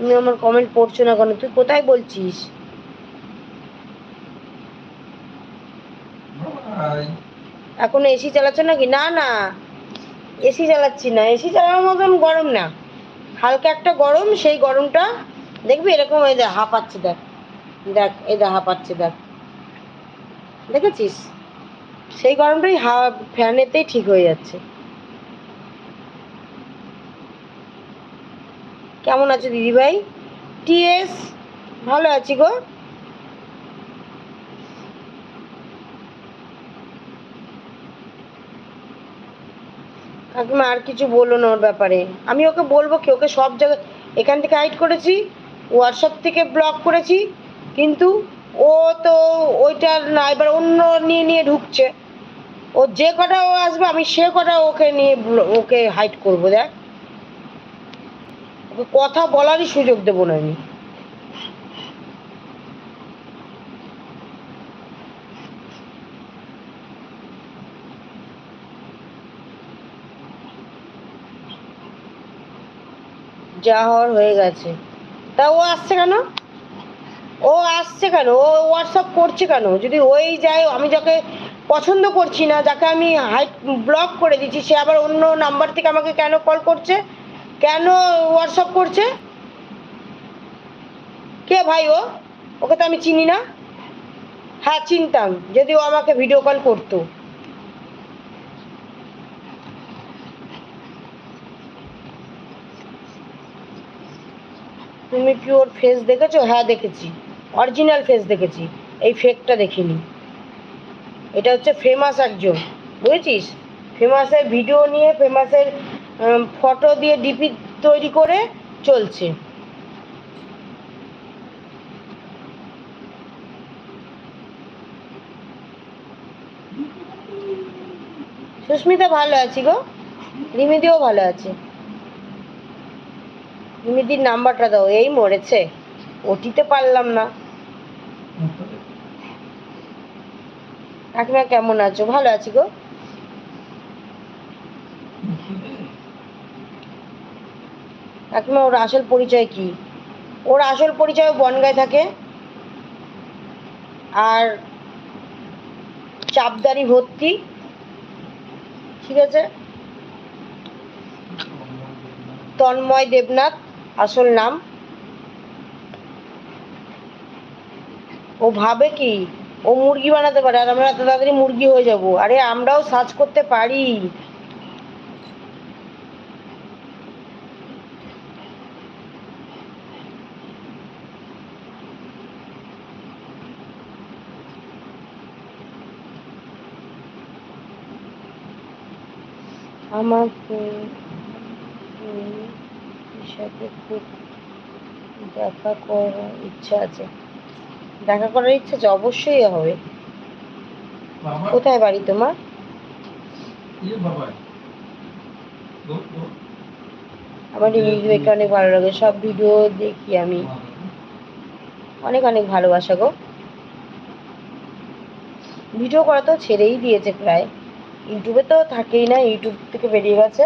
তুমি আমার কমেন্ট পড়ছো না কেন? তুই কোথায় বলছিস? এখন এসি চালাচ্ছ নাকি? না না। এসি চালাচ্ছি না। এসি চালানোর মতন গরম না। হালকা একটা গরম সেই গরমটা দেখবি এরকম এই দেখ হাঁপাচ্ছে দেখ। দেখ এই দেখ হাঁপাচ্ছে দেখ। দেখেছিস? সেই গরমটাই হা ফ্যানেতেই ঠিক হয়ে যাচ্ছে। কেমন আছো দিদিভাই? টিএস, ভালো আছি গো। কাকিমা, আর কিছু বলো না ওর ব্যাপারে। আমি ওকে বলব কি, ওকে সব জায়গায় এখান থেকে হাইড করেছি হোয়াটসঅ্যাপ থেকে ব্লক করেছি, কিন্তু ও তো ওইটার না, এবার অন্য নিয়ে নিয়ে ঢুকছে। ও যে কটা ও আসবে, আমি সে কটা ওকে নিয়ে ওকে হাইড করব, দেখ। ওকে কথা বলারই সুযোগ দেবো না আমি। যা হওয়ার হয়ে গেছে। তা ও আসছে কেন? ও আসছে কেন? ও হোয়াটসঅ্যাপ করছে কেন? যদি ওই যায়, আমি যাকে পছন্দ করছি না, যাকে আমি হাইট ব্লক করে দিচ্ছি, সে আবার অন্য নাম্বার থেকে আমাকে কেন কল করছে? কেন হোয়াটসঅ্যাপ করছে? কে ভাই ও? ওকে তো আমি চিনি না। হ্যাঁ চিনতাম যদি ও আমাকে ভিডিও কল করতো। তুমি কি ওর ফেস দেখেছ? হ্যাঁ দেখেছি। অরিজিনাল ফেস দেখেছি। এই ফেকটা দেখিনি। এটা হচ্ছে ফেমাস একজন। বুঝেছিস? ফেমাসের ভিডিও নিয়ে ফেমাসের ফটো দিয়ে ডিপি তৈরি করে চলছে। সুস্মিতা, ভালো আছি গো? রিমিদিও ভালো আছে। রিমিদির নাম্বারটা দাও, এই মরেছে। ওটিতে পারলাম না। কাকিমা, কেমন আছো? ভালো আছি গো? কাকিমা ওর আসল পরিচয় কি? ওর আসল পরিচয় বনগায় থাকে। আর চাপদারি ভর্তি। ঠিক আছে? তন্ময় দেবনাথ, আসল নাম। ও ভাবে কি? ও মুরগি বানাতে পারে। আর আমরা তাড়াতাড়ি মুরগি হয়ে যাব। আরে আমরাও সার্চ করতে পারি। আমার উম, উম, সাথে খুব দেখা করার ইচ্ছা আছে। দেখা করার ইচ্ছা আছে অবশ্যই হবে। কোথায় বাড়ি তোমার? ইয়ে আমার রিমিজ দেখতে অনেক ভালো লাগে সব ভিডিও দেখি আমি। অনেক অনেক ভালোবাসা গো। ভিডিও করা তো ছেড়েই দিয়েছে প্রায়। ইউটিউবে তো থাকেই না, ইউটিউব থেকে বেরিয়ে গেছে।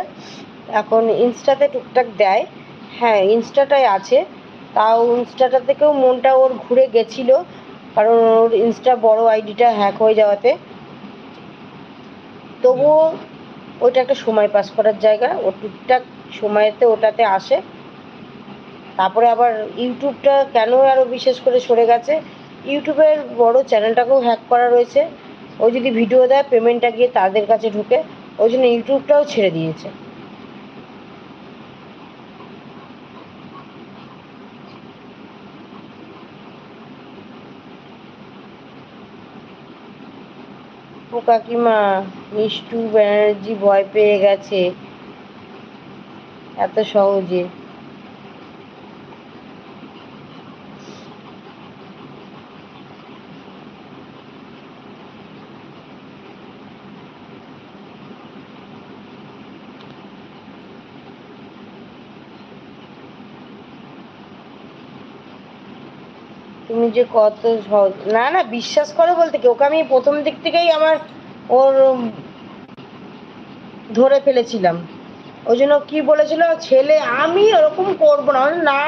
এখন ইনস্টাতে টুকটাক দেয়। হ্যাঁ ইনস্টাটাই আছে। তাও ইনস্টাটা থেকেও মনটা ওর ঘুরে গেছিল, কারণ ওর ইনস্টা বড় আইডিটা হ্যাক হয়ে যাওয়াতে। তবুও ওইটা একটা সময় পাস করার জায়গা। ও টুকটাক সময়তে ওটাতে আসে। তারপরে আবার ইউটিউবটা কেন আরও বিশেষ করে সরে গেছে? ইউটিউবের বড় চ্যানেলটাকেও হ্যাক করা রয়েছে। ও যদি ভিডিও দেয়, পেমেন্টটা গিয়ে তাদের কাছে ঢুকে, ওই জন্য ইউটিউবটাও ছেড়ে দিয়েছে। ও কাকিমা, মিষ্টু ব্যানার্জি ভয় পেয়ে গেছে। এত সহজে। তুমি যে কত না না, বিশ্বাস করো বলতে কি, ওকে আমি প্রথম দিক থেকেই আমার ওর ধরে ফেলেছিলাম। ওই জন্য কি বলেছিল, ছেলে, আমি ওরকম করব না। না